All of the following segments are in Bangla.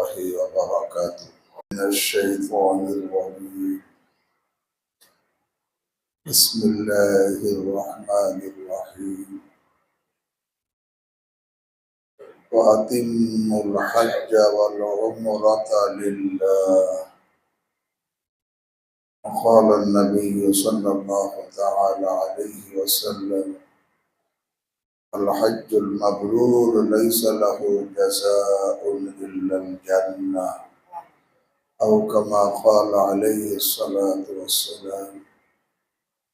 الله وبركاته. من الشيطان الرجيم. بسم الله الرحمن الرحيم. وأتموا الحج والعمرة لله. وقال النبي صلى الله تعالى عليه وسلم الحج المبرور ليس له جزاء إلا الجنة أو كما قال عليه الصلاة والسلام.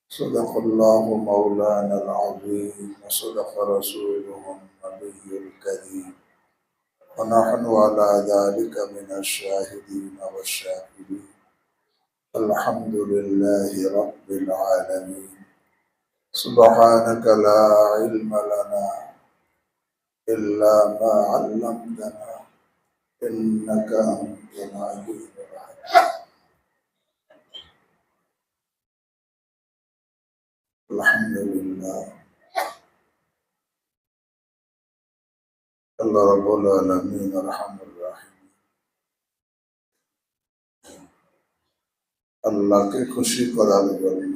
صدق الله مولانا العظيم وصدق رسوله النبي الكريم. ونحن على ذلك من الشاهدين والشاكرين. الحمد لله رب العالمين. سبحانك لا علم لنا إلا ما علمتنا إنك أنت العليم الحكيم الحمد لله الله رب العالمين الرحمن الرحيم আল্লাহকে খুশি করার জন্য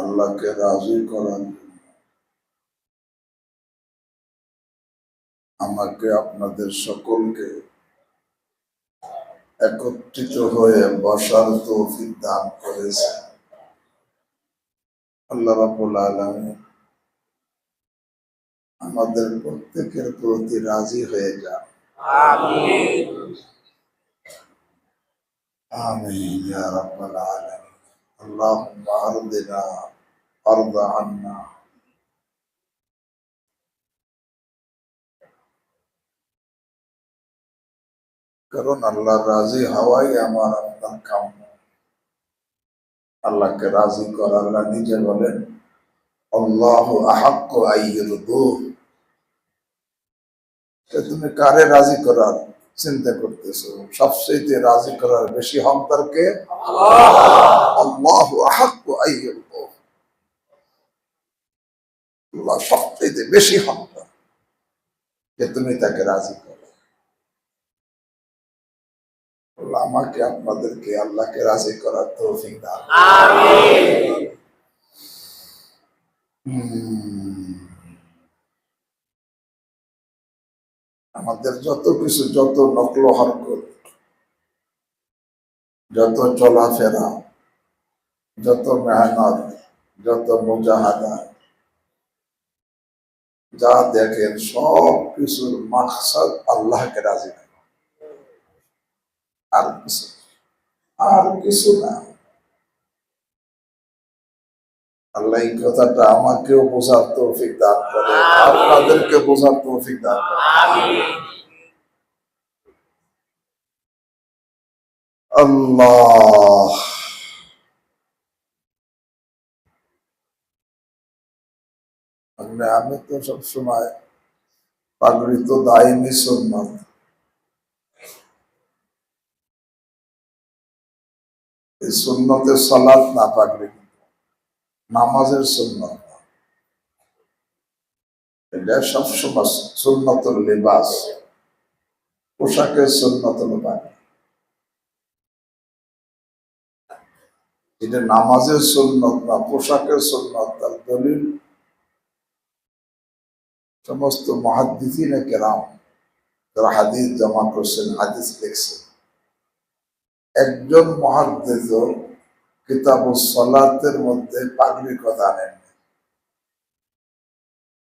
আল্লাহকে রাজি করার আমাকে আপনাদের সকলকে একত্রিত হয়ে বসার তৌফিক দান করেছে। আল্লাহ রাবুল আলমী আমাদের প্রত্যেকের প্রতি রাজি হয়ে যান। আমি ইয়া রাব্বাল আলামিন। اللهم أرضنا أرض عنا কারণ আল্লাহ রাজি হওয়াই আমার আপনার কাম্য আল্লাহকে রাজি করা আল্লাহ নিজে বলেন আল্লাহ আহাক্ক আইয়ের তুমি কারে রাজি করার চিন্তা করতেছো সবচেয়ে রাজি করার বেশি হকদারকে আল্লাহ আল্লাহ সবচেয়ে বেশি হকদার যে তুমি তাকে রাজি করো। আমাকে আপনাদেরকে আল্লাহকে রাজি করার তৌফিক দান আমাদের যত কিছু, যত নকল হরকত, যত চলাফেরা যত মেহনত, যত মুজাহাদা যা দেখেন, সব কিছুর মাকসাদ আল্লাহকে রাজি করা আর কিছু আর কিছু না। আল্লাহ এই কথাটা আমাকেও বোঝার তৌফিক দান করে, আপনাদেরকে বোঝার তৌফিক দান করে। আল্লাহ মানে আমি তো সবসময় পাগড়ি তো দায়নি সুন্নত এই সুন্নতের সলাৎ না পাগড়ি নামাজের সুন্নত। এটা সবসময় সুন্নতর লেবাস, পোশাকের সুন্নতর পাগড়ি এটা নামাজের সুন্নত না, পোশাকের সুন্নত তার দলিল সমস্ত মহাদ্দিফিনে কেরাম যারা হাদিস জমা করছেন, হাদিস লিখছেন। একজন মহাদ্দিস কিতাব সলাতের মধ্যে পাগড়ির কথা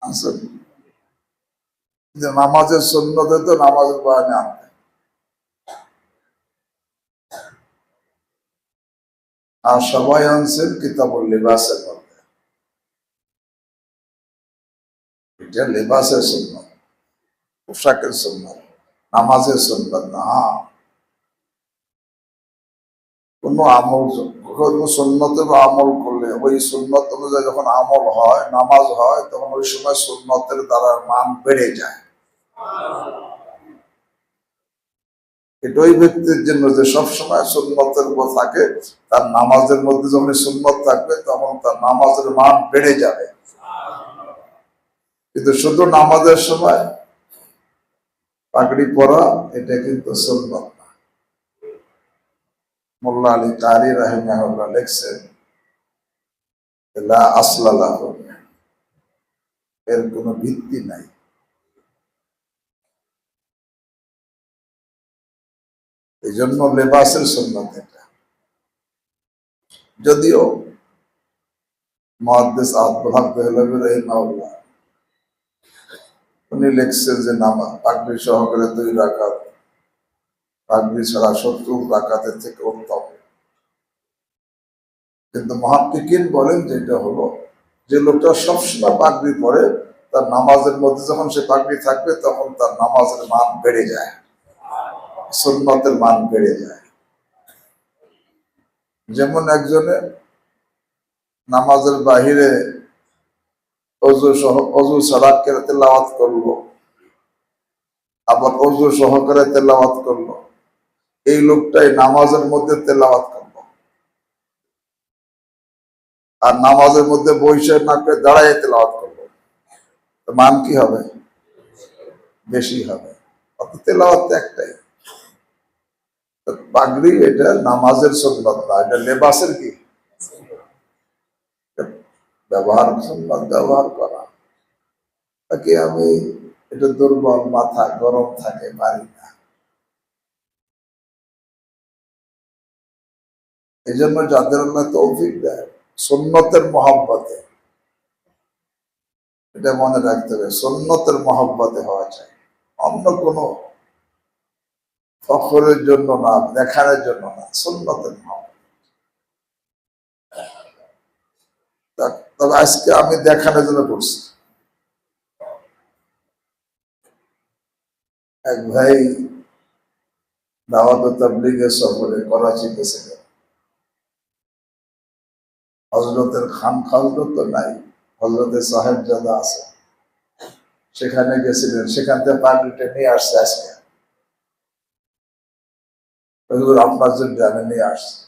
আছেন যে নামাজের সুন্নতে তো নামাজের বয়ানে আনতেন। আর সবাই আনছেন কিতাবুল লিবাসের মধ্যে। এটা লিবাসের সুন্নত পোশাকের সুন্নত নামাজের সুন্নত না। কোনো আমল কোনো সুন্নতে আমল করলে ওই সুন্নত অনুযায়ী যখন আমল হয়, নামাজ হয়, তখন ওই সময় সুন্নতের দ্বারা মান বেড়ে যায়। এটা ওই ব্যক্তির জন্য যে সবসময় সুন্নতের উপর থাকে, তার নামাজের মধ্যে যখন সুন্নত থাকবে, তখন তার নামাজের মান বেড়ে যাবে। কিন্তু শুধু নামাজের সময় পাগড়ি পরা, এটা কিন্তু সুন্নত না। মোল্লা আলী কারি রাহিমাহুল্লাহ লিখছেন আসলালাহ এর কোনো ভিত্তি নাই। এই জন্য লেবাসের সুন্নত এটা। যদিও মহাদ্দেশ আব্দুল হক রহিমাউল্লাহ উনি লিখছেন যে নামা পাগড়ি সহকারে দুই রাকাত। পাগড়ি ছাড়া সত্তর রাকাতের থেকে উত্তম। কিন্তু মহাপ্তিকিন বলেন যে এটা হলো, যে লোকটা সবসময় পাগড়ি পরে তার নামাজের মধ্যে যখন সে পাগড়ি থাকবে, তখন তার নামাজের মান বেড়ে যায়। সুন্নতের মান বেড়ে যায়। যেমন একজনের নামাজের বাহিরে নামাজের মধ্যে তেলাওয়াত করল। আর নামাজের মধ্যে বৈশে না করে দাঁড়ায় তেলাওয়াত করল। মান কি হবে? বেশি হবে। অত তেলাওয়াত একটাই। পাগড়ি এটা নামাজের সুন্নত না, এটা লেবাসের কি? ব্যবহার, সুন্নত ব্যবহার করা। তাকে আমি, এটা দুর্বল মাথা, গরম থাকে, পারি না। এই জন্য যাদের আল্লাহ তৌফিক দেয়, সুন্নতের মহব্বতে। এটা মনে রাখতে হবে, সুন্নতের মহব্বতে হওয়া চাই। অন্য কোনো ফখরের জন্য না দেখানোর জন্য না, সুন্নতের মহব্বত তা- তবে আজকে আমি দেখানোর জন্য করছি। এক ভাই দাওয়াত সফরে করাচি গেছিলেন হজরতের খান হজরত তো নাই হজরতের সাহেবজাদা আছে। সেখানে গেছিলেন, সেখান থেকে পাগড়িটা নিয়ে আসছে আজকে। আপনার জন্য আমি নিয়ে আসছি।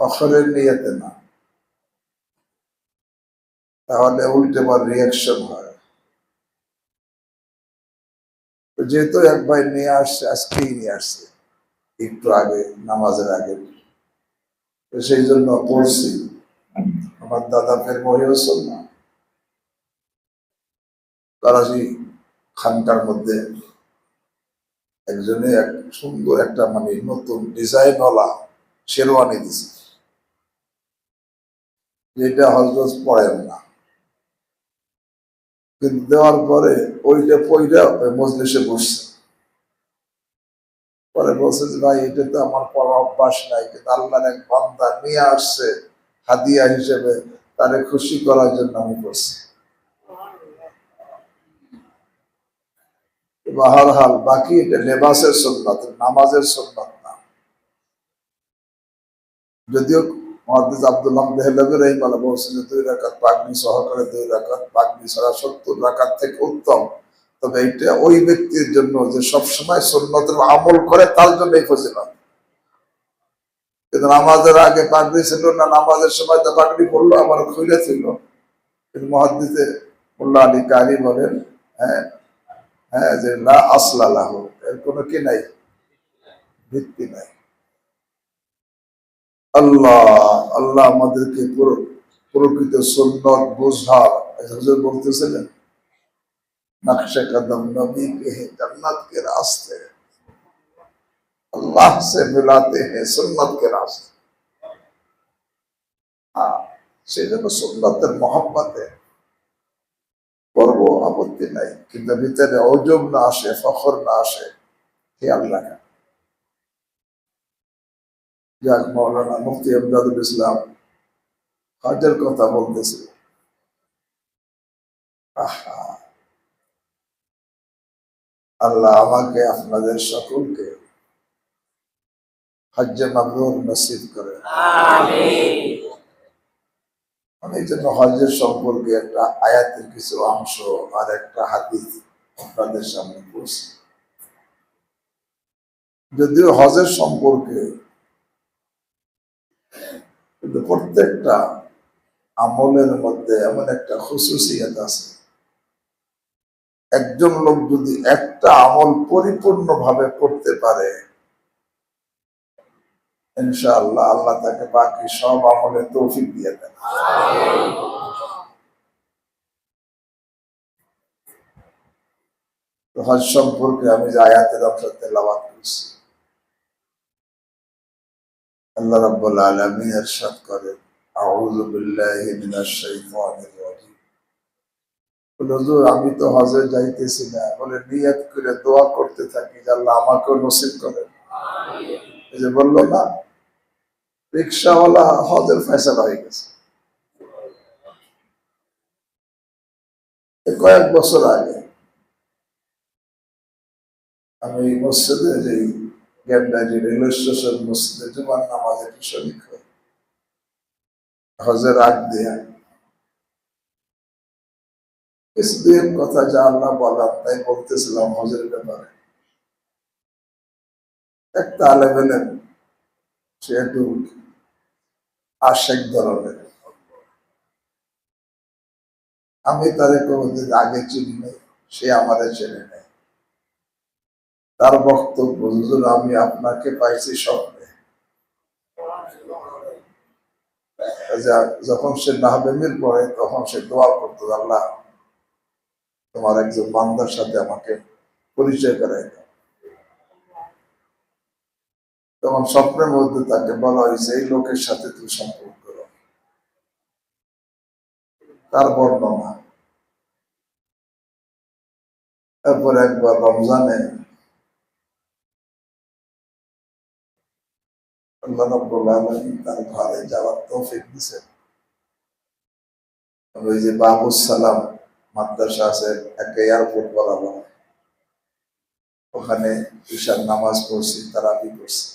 ফখরের নিয়তে না। তাহলে উল্টে বার রিয়াকশন হয়। যেহেতু এক ভাই নিয়ে আসছে, আজকেই নিয়ে আসছে, একটু আগে, নামাজের আগে। সেই জন্য পড়ছি আমার দাদা ফের মহিউসল না। করাচি খানকার মধ্যে একজনে এক সুন্দর একটা মানে নতুন ডিজাইনওয়ালা শেরওয়ানি দিছে। যেটা হজরত পড়েন না। কিন্তু দেওয়ার পরে ওইটা ওই মজলিসে বসছে। পরে বলছে যে, ভাই, এটা তো আমার পড়া অভ্যাস নাই, কিন্তু আল্লাহর এক বান্দা নিয়ে আসছে হাদিয়া হিসেবে, তারে খুশি করার জন্য আমি করছি বাহার হাল বাকি এটা লেবাসের সন্ন্যত নামাজের সন্ন্যত না। যদিও মহাদিস আব্দুল হক দেহলবি রহিমালা বলছে যে দুই পাগনি সহকারে দুই পাগনি ছাড়া সত্তর থেকে উত্তম। তবে ওই ব্যক্তির জন্য যে সবসময় সন্ন্যতের আমল করে, তার জন্য এই কিন্তু নামাজের আগে পাগড়ি ছিল না, নামাজের সময় তো পাগড়ি পড়ল, আবার খুলে ছিল। কিন্তু মহাদিসে মোল্লা আলী কারি বলেন হ্যাঁ হ্যাঁ যে লা আসলালাহ এর কোনো কি নাই? ভিত্তি নাই। আল্লাহ। আল্লাহ আমাদেরকে প্রকৃত সন্ন্যত বোঝার। বলতেছিলেন, নকশে কদম নবী জন্নত কে রাস্তে। আল্লাহ সে মিলাতে হে সন্ন্যত কে রাস্তে হ্যাঁ, সেই জন্য সন্ন্যতের মহব্বতে করব আপত্তি নাই, কিন্তু ভিতরে অজব না আসে, ফখর না আসে, হে আল্লাহ। যাক মৌলানা মুফতি আমদাদুল ইসলাম হজের কথা বলতেছে। আহা। আল্লাহ আমাকে আপনাদের সকলকে হজ্জে মাবরুর নসিব করে। আমি এই জন্য হজের সম্পর্কে একটা আয়াতের কিছু অংশ আর একটা হাদিস আপনাদের সামনে পড়ছি যদিও হজের সম্পর্কে কিন্তু প্রত্যেকটা আমলের মধ্যে এমন একটা খুশুসিয়ত আছে। একজন লোক যদি একটা আমল পরিপূর্ণভাবে করতে পারে, ইনশাআল্লাহ আল্লাহ তাকে বাকি সব আমলে তৌফিক দিয়ে দেন। হজ সম্পর্কে আমি যে আয়াতের অংশ তেলাওয়াত করছি। আল্লাহ রাব্বুল আলামিন ইরশাদ করেন আউযু বিল্লাহি মিনাশ শাইতানির রাজিম। হুজুর আমি তো হজে যাইতেছি না। বলে নিয়ত করে দোয়া করতে থাকি যে আল্লাহ আমাকেও নসিব করেন। এই যে বলল না রিক্সাওয়ালা হজের ফয়সালা হয়ে গেছে। কয়েক বছর আগে আমি মসজিদে যে গ্যান্ডারি রেলওয়ে স্টেশন মসজিদে জুমার নামাজে একটু শরিক হজের আগ দিয়ে। কিছু কথা যা আল্লাহ বলার, তাই বলতেছিলাম হজের ব্যাপারে। ধরনের। আমি তাদের কোনোদিন আগে চিনি নাই, সে আমারে চেনে নেই। তার বক্তব্য, হুজুর, আমি আপনাকে পাইছি স্বপ্নে। যখন সে নাহবেমির পড়ে তখন সে দোয়া করতো, আল্লাহ, তোমার একজন বান্দার সাথে আমাকে পরিচয় করাই তখন স্বপ্নের মধ্যে তাকে বলা হয়েছে, এই লোকের সাথে তুমি সম্পর্ক করো। তার বর্ণনা। তারপর একবার রমজানে আল্লাহ রাব্বুল আলামিন তার ঘরে যাওয়ার তৌফিক দিয়েছেন ওই যে বাবুস সালাম মাদ্রাসা আছে, একটা এয়ারপোর্ট বরাবর ওখানে ঈশার নামাজ পড়ছি, তারাবি করছি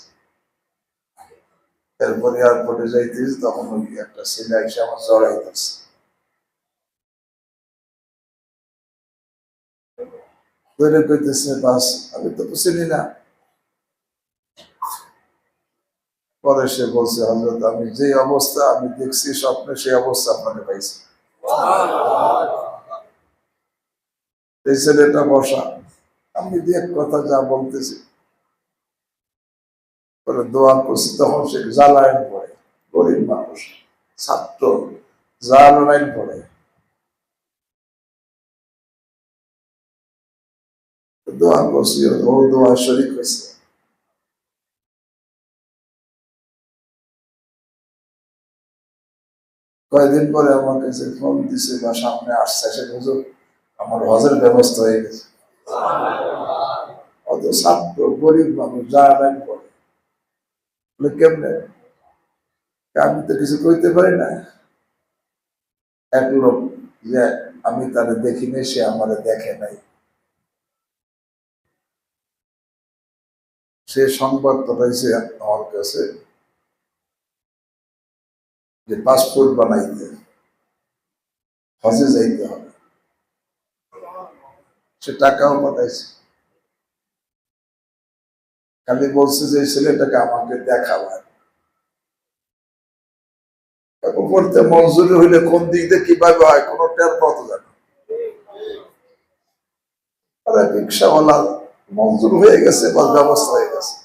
এরপর এয়ারপোর্টে যাইতেছি, তখন ওই একটা ছেলে এসে আমার জড়াই ধরছে। ধরে কইতেছে, বাস, আমি তো চিনি না। পরে সে বলছে হজরত আমি যে অবস্থা, আমি দেখছি স্বপ্নে সেই অবস্থা আপনাকে পাইছি। এই ছেলেটা বসা, আমি দিয়ে কথা যা বলতেছি পরে দোয়া করছি, তখন সে জালায়ন পড়ে, গরিব মানুষ, ছাত্র জালায়ন পড়ে। দোয়া করছি, ও দোয়া শরিক হয়েছে। কয়েকদিন পরে আমার কাছে ফোন দিছে বা সামনে আসছে। সে হুজুর আমার হজের ব্যবস্থা হয়ে গেছে। অত ছাত্র গরিব মানুষ ব্যাংক করে। বলে, কেমনে? আমি তো কিছু কইতে পারি না। এক লোক যে আমি তারে দেখি নাই সে আমার দেখে নাই। সে সংবাদ পাঠাইছে আমার কাছে। যে পাসপোর্ট বানাইতে। হজে যাইতে হবে। সে টাকাও পাঠাইছে। খালি বলছে যে ছেলেটাকে আমাকে দেখাবার। উপরতে মঞ্জুরি হইলে কোন দিক দিয়ে কীভাবে হয়, কোন টের পথ জানে রিক্সাওয়ালা মঞ্জুর হয়ে গেছে বা ব্যবস্থা হয়ে গেছে।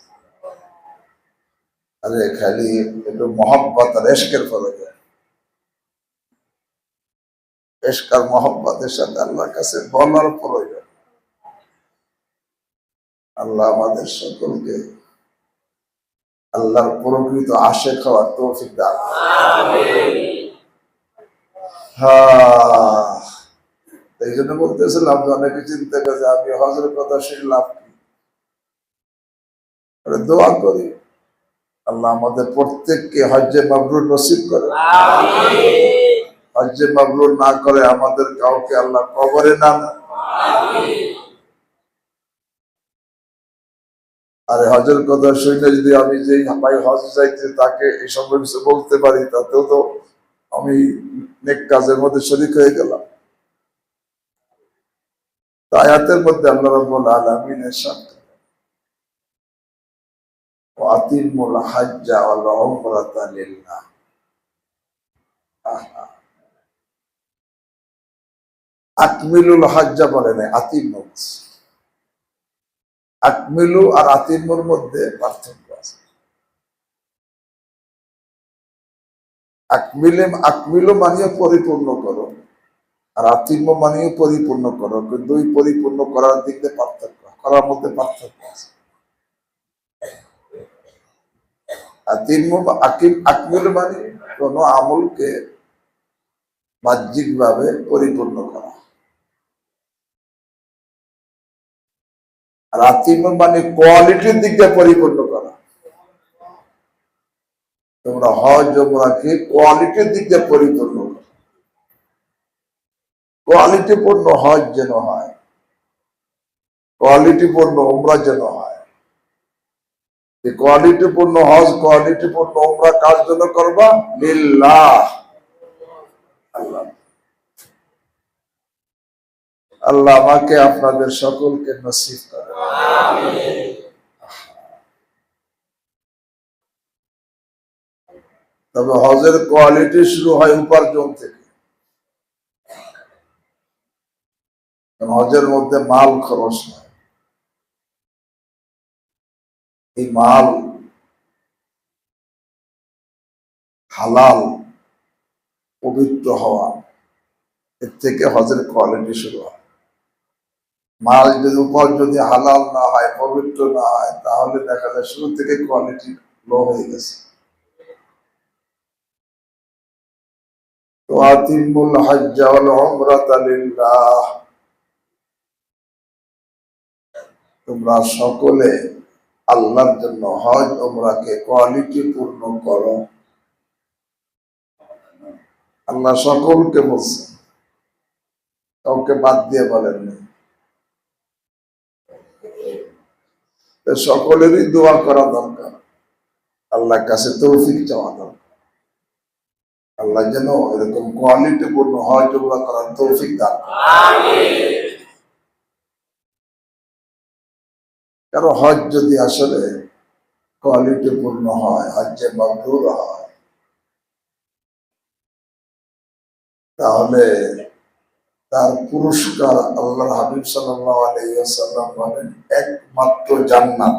আরে খালি একটু মহব্বত আর এশকের ফলে এশক আর মহব্বতের সাথে আল্লাহর কাছে বলার প্রয়োজন। আল্লাহ আমাদের সকলকে আল্লাহর প্রকৃত আশে খাওয়ার তৌফিক দান এই জন্য বলতেছিলাম যে অনেকে চিন্তা করে আমি হজের কথা শুনলাম দোয়া করি। আল্লাহ আমাদের প্রত্যেককে হজ্জে মাবরুর নসিব করে হজ্জে মাবরুর না করে আমাদের কাউকে আল্লাহ কবরে না। আরে হজের কথা শুনে যদি আমি যে ভাই হজ যাইতে তাকে এই সম্পর্কে বলতে পারি, তাতেও তো আমি নেক কাজের মধ্যে শরিক হয়ে গেলাম আয়াতের মধ্যে আল্লাহ রাব্বুল আলামিন এরশাদ ওয়াতিমুল হাজ্জা ওয়াল উমরাতা লিল্লাহ। আকমিলুল হাজ্জা বলে নাই, আতিমুল। আকমিলু আর আতিমুর মধ্যে পার্থক্য আছে। আকমিলে, আকমিলু মানিয়ে পরিপূর্ণ করো, আর আতিম্য মানিয়ে পরিপূর্ণ করো ওই পরিপূর্ণ করার দিক দিয়ে পার্থক্য, করার মধ্যে পার্থক্য আছে। বা- আকিম আকমিল মানে কোন আমলকে বাহ্যিক ভাবে পরিপূর্ণ করা। আর আতিম্য মানে কোয়ালিটির দিক দিয়ে পরিপূর্ণ করা। তোমরা হজ ওমরাকে কোয়ালিটির দিক পরিপূর্ণ করো। কোয়ালিটিপূর্ণ হজ যেন হয়, কোয়ালিটিপূর্ণ উমরা যেন হয়। এই কোয়ালিটিপূর্ণ হজ, কোয়ালিটিপূর্ণ উমরা কার জন্য করবা? লিল্লাহ। আল্লাহ। আমাকে আপনাদের সকলকে নসিব করে। তবে হজের কোয়ালিটি শুরু হয় উপার্জন থেকে। হজের মধ্যে মাল খরচ হয়। এই মাল হালাল, পবিত্র হওয়া, এর থেকে হজের কোয়ালিটি শুরু হয়। মাল যদি উপর যদি হালাল না হয়, পবিত্র না হয়, তাহলে দেখা যায় শুরু থেকে কোয়ালিটি লো হয়ে গেছে। তোমরা সকলে আল্লাহর জন্য হজ ওমরাকে কোয়ালিটি পূর্ণ করো। আল্লাহ সকলকে বলছে, কাউকে বাদ দিয়ে বলেননি সকলেরই দোয়া করা দরকার। আল্লাহর কাছে তৌফিক চাওয়া দরকার। আল্লাহ যেন এরকম কোয়ালিটি পূর্ণ হজ ওমরা করার তৌফিক দান করেন। কারও হজ যদি আসলে কোয়ালিটি পূর্ণ হয়, হজ্জে মবরুর হয়, তাহলে তার পুরস্কার আল্লাহ হাবিব আলাইহি বলেন একমাত্র জান্নাত।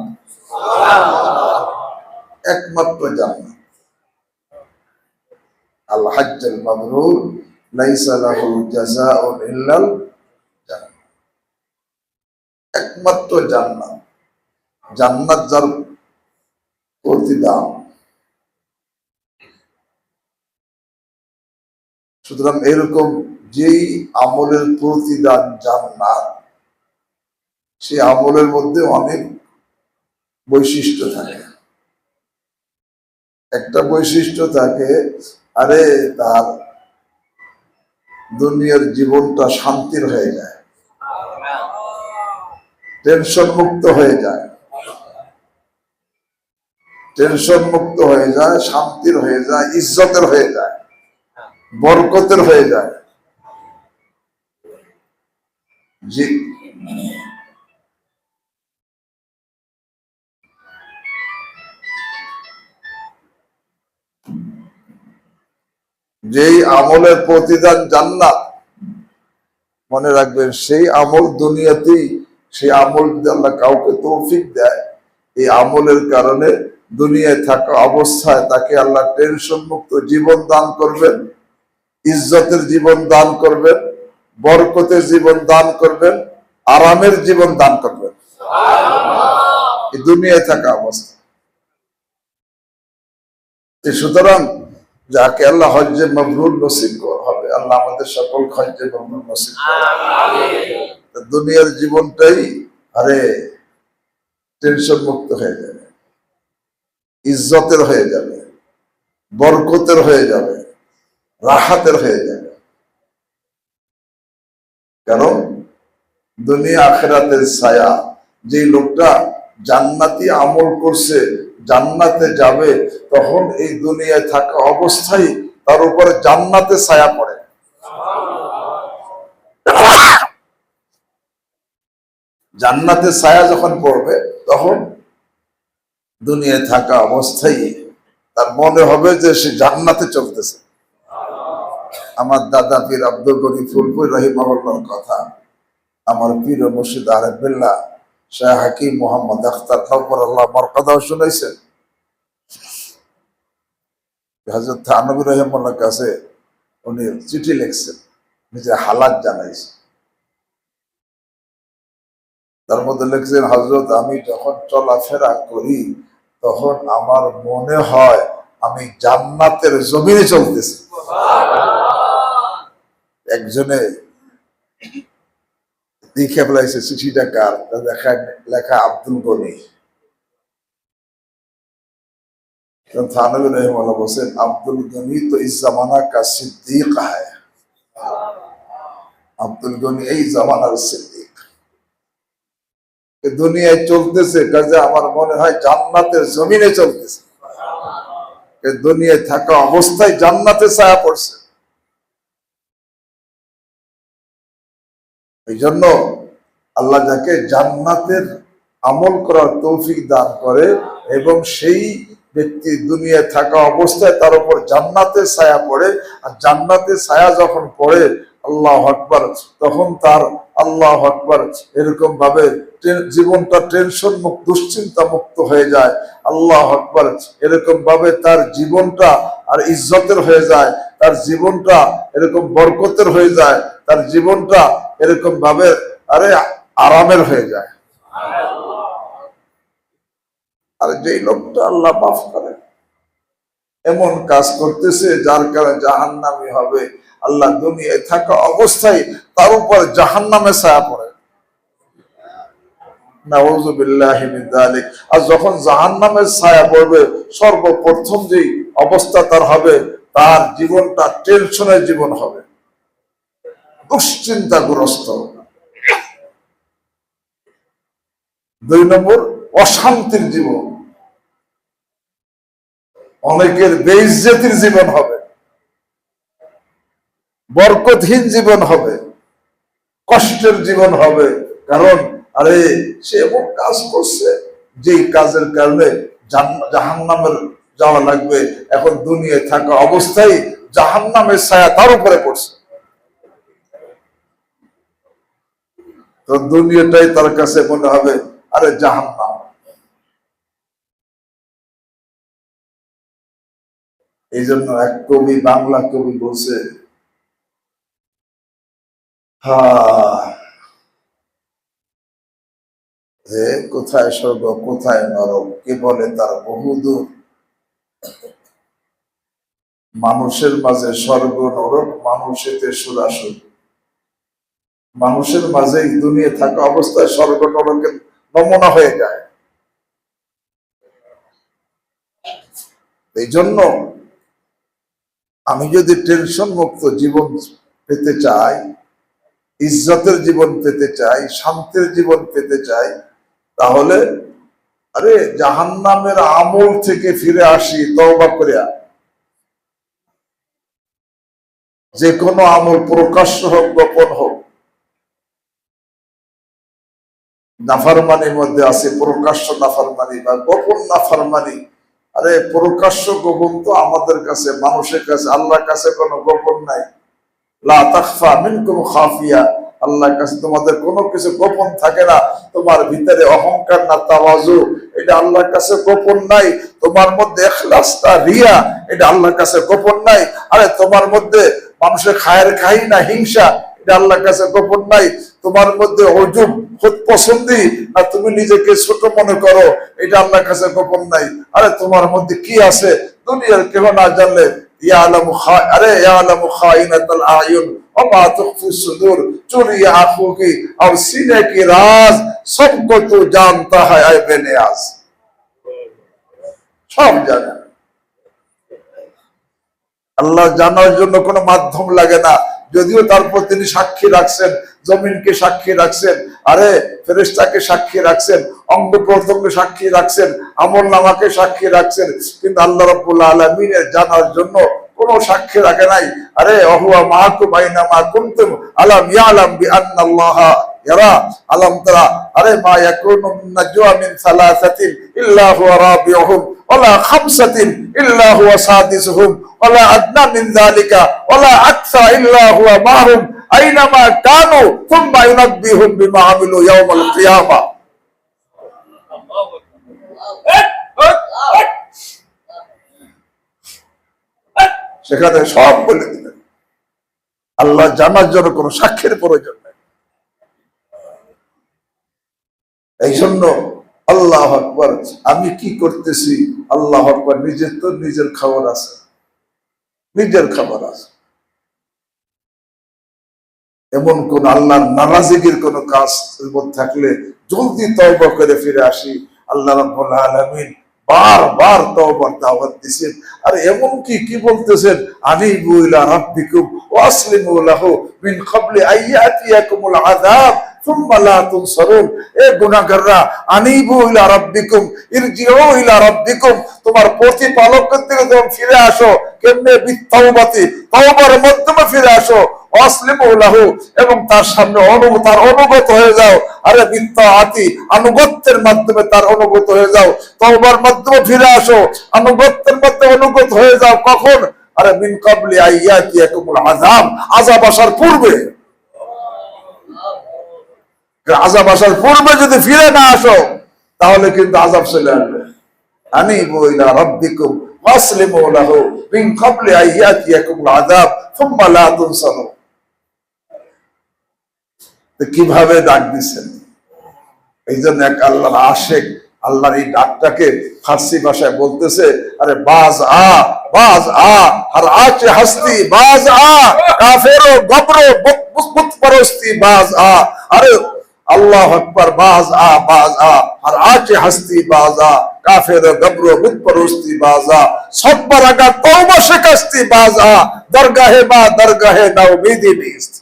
একমাত্র জান্নাত। একমাত্র জান্নাত। জান্নাত যার প্রতিদান সুতরাং এরকম যেই আমলের প্রতিদান জান্নাত সে আমলের মধ্যে অনেক বৈশিষ্ট্য থাকে। একটা বৈশিষ্ট্য থাকে, আরে তার দুনিয়ার জীবনটা শান্তির হয়ে যায় টেনশন মুক্ত হয়ে যায়। টেনশন মুক্ত হয়ে যায়, শান্তির হয়ে যায়, ইজ্জতের হয়ে যায়, বরকতের হয়ে যায়। যে যেই আমলের প্রতিদান জান্নাত, মনে রাখবেন, সেই আমল দুনিয়াতেই, সেই আমল যদি আল্লাহ কাউকে তৌফিক দেয়, এই আমলের কারণে দুনিয়ায় থাকা অবস্থায় তাকে আল্লাহ টেনশন মুক্ত জীবন দান করবেন ইজ্জতের জীবন দান করবেন বরকতের জীবন দান করবেন আরামের জীবন দান করবেন। দুনিয়ায় থাকা অবস্থা। সুতরাং যাকে আল্লাহ হজ্জে মবরুর নসিব হবে আল্লাহ আমাদের সকল হজ্জে মবরুর নসিব দুনিয়ার জীবনটাই আরে টেনশন মুক্ত হয়ে যাবে। ইজ্জতের হয়ে যাবে, বরকতের হয়ে যাবে, রাহাতের হয়ে যাবে। কারণ দুনিয়া আখেরাতের ছায়া যে লোকটা জান্নাতি আমল করছে, জান্নাতে যাবে, তখন এই দুনিয়ায় থাকা অবস্থায় তার উপরে জান্নাতে ছায়া পড়ে। জান্নাতে ছায়া যখন পড়বে, তখন দুনিয়ায় থাকা অবস্থায় তার মনে হবে যে সে জান্নাতে চলতেছে। আমার দাদা পীর আব্দুল গনি ফুলপুর রহিমার কথা, আমার পীর মুর্শিদ আরেফুল্লাহ শাহ হাকিম মোহাম্মদ আখতার খবর আল্লাহ আমার কথাও শুনেছেন। হজরত থানবী রহিমুল্লাহ কাছে উনি চিঠি লিখছেন নিজের হালাত জানাইছেন। তার মধ্যে লিখছেন হজরত আমি যখন চলাফেরা করি তখন আমার মনে হয় আমি জান্নাতের জমিনে চলতেছি। একজনে দেখে ফেলাইছে চিঠিটা কার? তা দেখা লেখা আব্দুল গনি। আব্দুল গনি এই জামানার সিদ্দিক। দুনিয়ায় চলতেছে, কাজে আমার মনে হয় জান্নাতের জমিনে চলতেছে। দুনিয়ায় থাকা অবস্থায় জান্নাতে ছায়া পড়ছে। এই জন্য আল্লাহ যাকে জান্নাতের আমল করার তৌফিক দান করে এবং সেই ব্যক্তি দুনিয়ায় থাকা অবস্থায় তার উপর জান্নাতের ছায়া পড়ে, আর জান্নাতের ছায়া যখন পড়ে, আল্লাহ আকবর, তখন তার আল্লাহ আকবর, এরকম ভাবে জীবনটা টেনশন মুক্ত, দুশ্চিন্তা মুক্ত হয়ে যায়। আল্লাহ আকবর, এরকম ভাবে তার জীবনটা আর ইজ্জতের হয়ে যায়, তার জীবনটা এরকম বরকতের হয়ে যায়, তার জীবনটা এরকম ভাবে আরে আরামের হয়ে যায়। আর যেই লোকটা আল্লাহ মাফ করে, এমন কাজ করতেছে যার কারণে জাহান্নামি হবে। আল্লাহ দুনিয়ায় থাকা অবস্থায় তার উপর জাহান্নামে ছায়া পড়ে। আর যখন জাহান্নামের ছায়া পড়বে, সর্বপ্রথম যেই অবস্থা তার হবে, তার জীবনটা টেনশনের জীবন হবে। দুশ্চিন্তাগ্রস্ত। দুই নম্বর, অশান্তির জীবন। অনেকের বেইজ্জতির জীবন হবে। বরকতহীন জীবন হবে, কষ্টের জীবন হবে। কারণ, আরে, সে এমন কাজ করছে, যেই কাজের কারণে জাহান নামের যাওয়া লাগবে। এখন দুনিয়ায় থাকা অবস্থায় জাহান নামের ছায়া তার উপরে পড়ছে। তো দুনিয়াটাই তার কাছে মনে হবে, আরে জাহান নাম এই জন্য এক কবি, বাংলা কবি বলছে হা কোথায় স্বর্গ, কোথায় নরক? কে বলে তার বহুদূর মানুষের মাঝে স্বর্গ, নরক মানুষেতে সুরাসুর মানুষের মাঝে দুনিয়া থাকা অবস্থায় স্বর্গ, নরকের নমুনা হয়ে যায়। এই জন্য আমি যদি টেনশন মুক্ত জীবন পেতে চাই ইজ্জতের জীবন পেতে চাই, শান্তির জীবন পেতে চাই, তাহলে আরে জাহান্নামের আমল থেকে ফিরে আসি, তওবা করিয়া যে কোনো আমল প্রকাশ্য হোক, গোপন হোক, নাফারমানির মধ্যে আছে প্রকাশ্য নাফারমানি বা গোপন নাফারমানি। আরে প্রকাশ্য গোপন তো আমাদের কাছে, মানুষের কাছে, আল্লাহর কাছে কোনো গোপন নাই। আল্লাহর কাছে তোমাদের কোনো কিছু গোপন থাকে না। তোমার ভিতরে অহংকার না এটা আল্লাহর কাছে গোপন নাই। তোমার মধ্যে রিয়া, এটা আল্লাহর কাছে গোপন নাই। আরে তোমার মধ্যে মানুষের খায়ের খাই না হিংসা, এটা আল্লাহর কাছে গোপন নাই। তোমার মধ্যে অজুব খুদ পছন্দি, না তুমি নিজেকে ছোট মনে করো, এটা আল্লাহর কাছে গোপন নাই। আরে তোমার মধ্যে কি আছে? দুনিয়ার কেউ না জানলে يعلم خائن أري يعلم خائنة الأعين وما تخفي الصدور چوری آنکھوں کی اور سینے کی راز سب کو تو جانتا ہے اے بے نیاز সব জানে আল্লাহ জানার জন্য কোনো মাধ্যম লাগে না যদিও তারপর তিনি সাক্ষী রাখছেন, জমিনকে সাক্ষী রাখছেন, আরে ফেরেস্তাকে সাক্ষী রাখছেন অঙ্গ প্রত্যঙ্গ সাক্ষী রাখছেন আমল নামাকে সাক্ষী রাখছেন, কিন্তু আল্লাহ রব্বুল আলমিনের জানার জন্য কোনো সাক্ষী রাখে নাই। আরে, অহুয়া মাহাকু বাইনা মা কুনতুম আলাম ইয়ালাম বি আন্নাল্লাহা ইয়ারা। আলাম তারা, আরে মা ইয়াকুনু মিন নাজওয়া মিন সালাসাতিন ইল্লা হুয়া রাবিউহুম। ওয়ালা খামসাতিন ইল্লা হুয়া সাদিসুহুম ওয়ালা আদনা মিন যালিকা ওয়ালা আকসা ইল্লা হুয়া মাহুম, আইনামা কানু থুম্মা ইউনাব্বিহুম বিমা আমিলু ইয়াওমাল কিয়ামা। সেখানে সব বলে দিলেন। আল্লাহ জানার জন্য কোনো সাক্ষীর প্রয়োজন নেই। এই জন্য আল্লাহ আকবর। আমি কি করতেছি? আল্লাহ আকবর। নিজের তো নিজের খবর আছে। নিজের খবর আছে। এমন কোন আল্লাহর নারাজিগির কোন কাজ থাকলে জলদি তওবা করে ফিরে আসি। আল্লাহ রাব্বুল আলামিন বারবার তওবার দাওয়াত দিছেন আর এমন কি কি বলতেছেন? আনিবু ইলা রাব্বিকুম ওয়া আসলিমু লাহু মিন ক্বাবলি আইয়াতিয়াকুমুল আযাব। তার সামনে তার অনুগত হয়ে যাও। আরে বিত্তা আতি আনুগত্যের মাধ্যমে তার অনুগত হয়ে যাও। তোমার মাধ্যমে ফিরে আসো, আনুগত্যের মাধ্যমে অনুগত হয়ে যাও। কখন? আরে মিন কাবলি আইয়া কি আজাম আজাব আসার পূর্বে। আজাব আসার পূর্বে যদি ফিরে না আসো, তাহলে কিন্তু আজাব চলে আসবে। আমি বইলা রব্বিকুম ওয়াসলিমু লাহু কীভাবে ডাক দিছেন? এই জন্য এক আল্লাহর আশেক, আল্লাহর এই ডাকটাকে ফার্সি ভাষায় বলতেছে, আরে বাজ আ বাজ আ আর আছে হস্তি, বাজ আ, কাফেরো, গবরো বুত পরস্তি, বাজ আ। আরে আল্লাহ আকবার বাজ বাজ আর আছে হস্তি বাজ কাফের গবরো বুত পরস্তি বাজ সব্বার আগা তওবা শিকস্তি বাজ দরগাহে মা দরগাহে নাও বিধি নিস্ত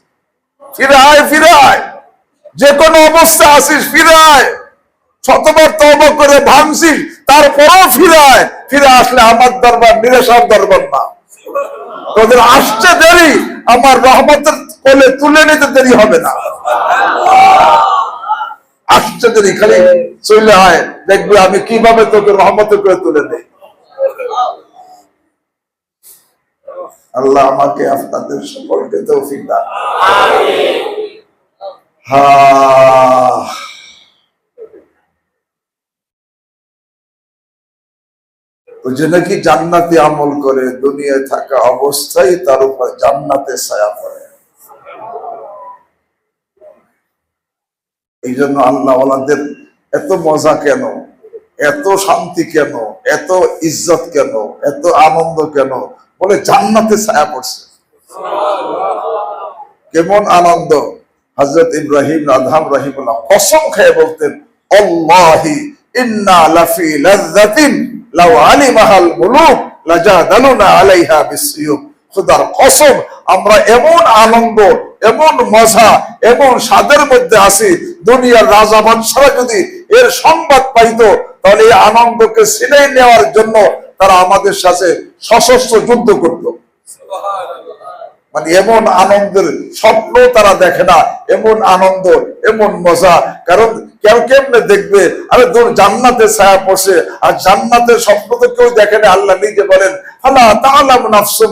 ফিরে আয় ফিরে আয় যে কোনো অবস্থা আসিস ফিরে আয় শতবার তবা করে ভাঙছিস, তারপরও ফিরে আয় ফিরে আসলে আমার দরবার নিরেশার দরবার না। তোদের আসছে দেরি, আমার রহমতের কোলে তুলে নিতে দেরি হবে না। দেরি খালি চলে আয়। দেখবি আমি কীভাবে তোকে রহমতের করে তুলে আল্লাহ আমাকে আপনাদের সকলকে তৌফিক দান। হা। তো যে নাকি জান্নাতে আমল করে দুনিয়ায় থাকা অবস্থায় তার উপর জান্নাতে ছায়া পড়ে? এই জন্য আল্লাহ এত মজা কেন? এত শান্তি কেন? এত ইজ্জত কেন? এত আনন্দ কেন? বলে জান্নাতে ছায়া পড়ছে। কেমন আনন্দ? হজরত ইব্রাহিম আদহাম রহিমুল্লাহ কসম খেয়ে বলতেন অল্লাহি ইন্না লাফি লাজ্জাতিন, লাউ আলিমাহাল মুলুক, লাজাদালুনা আলাইহা বিসিয়ুব খোদার কসম, আমরা এমন আনন্দ, এমন মজা, এমন স্বাদের মধ্যে আছি, দুনিয়ার রাজা বাদশারা যদি এর সংবাদ পাইতো, তাহলে এই আনন্দকে ছিনাই নেওয়ার জন্য তারা আমাদের সাথে সশস্ত্র যুদ্ধ করতো। মানে এমন আনন্দের স্বপ্ন তারা দেখে না, এমন আনন্দ, এমন মজা, কারণ কেউ কেমনে দেখবে, আরে দূর জান্নাতে ছায়া পড়ছে, আর জান্নাতের স্বপ্ন তো কেউ দেখে না, আল্লাহ নিজে বলেন, ফালা তাআলাম নাফসুম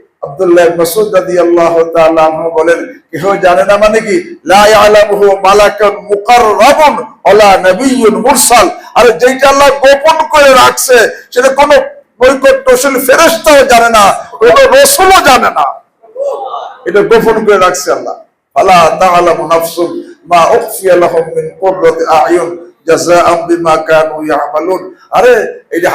আব্দুল্লাহ মাসুদ তাআলা আনহু বলেন, কেহ জানে না মানে কি? মুরসাল। আর যেটা আল্লাহ গোপন করে রাখছে, সেটা কোনো নৈকট্যশীল ফেরেশতাও জানে না, কোনো রাসূলও জানে না। এটা গোপন করে রাখছে আল্লাহ। ফালা তাআলামু নাফসুন মা উখফিয়া লাহুম মিন কুররাতি আ'য়ুন জাযাআম বিমা কানু ইয়ামালুন। আরে, এই যে